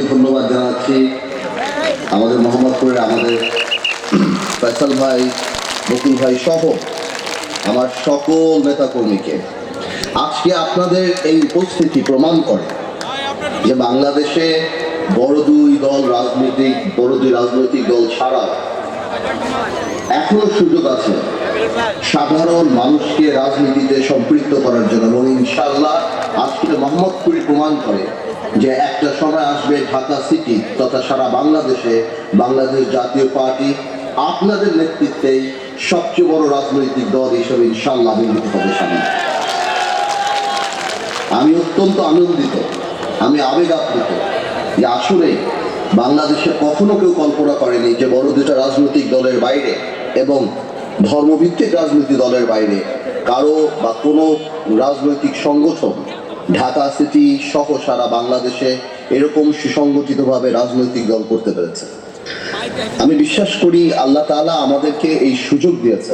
ধন্যবাদ জানাচ্ছি। আমাদের মোহাম্মদপুরের আমাদের ভাই ভাই সহ আমার সকল আজকে আপনাদের এই উপস্থিতি প্রমাণ করে যে বাংলাদেশে বড় দুই দল রাজনৈতিক, বড় দুই রাজনৈতিক দল ছাড়া এখনও সুযোগ আছে সাধারণ মানুষকে রাজনীতিতে সম্পৃক্ত করার জন্য। এবং ইনশাল্লাহ আজকে মোহাম্মদপুরি প্রমাণ করে যে একটা সময় আসবে ঢাকা সিটি তথা সারা বাংলাদেশে বাংলাদেশ জাতীয় পার্টি আপনাদের নেতৃত্বেই সবচেয়ে বড় রাজনৈতিক দল হিসেবে ইনশাল্লাহ আবির্ভূত হবে সামনে। আমি অত্যন্ত আনন্দিত, আমি আবেগ আপ্লুত যে আসলে বাংলাদেশে কখনো কেউ কল্পনা করেনি যে বড় দুটা রাজনৈতিক দলের বাইরে এবং ধর্মভিত্তিক রাজনৈতিক দলের বাইরে কারও বা কোনো রাজনৈতিক সংগঠন ঢাকা সিটি সহ সারা বাংলাদেশে এরকম সুসংগঠিতভাবে রাজনৈতিক দল করতে পেরেছে। আমি বিশ্বাস করি আল্লাহ তাআলা আমাদেরকে এই সুযোগ দিয়েছে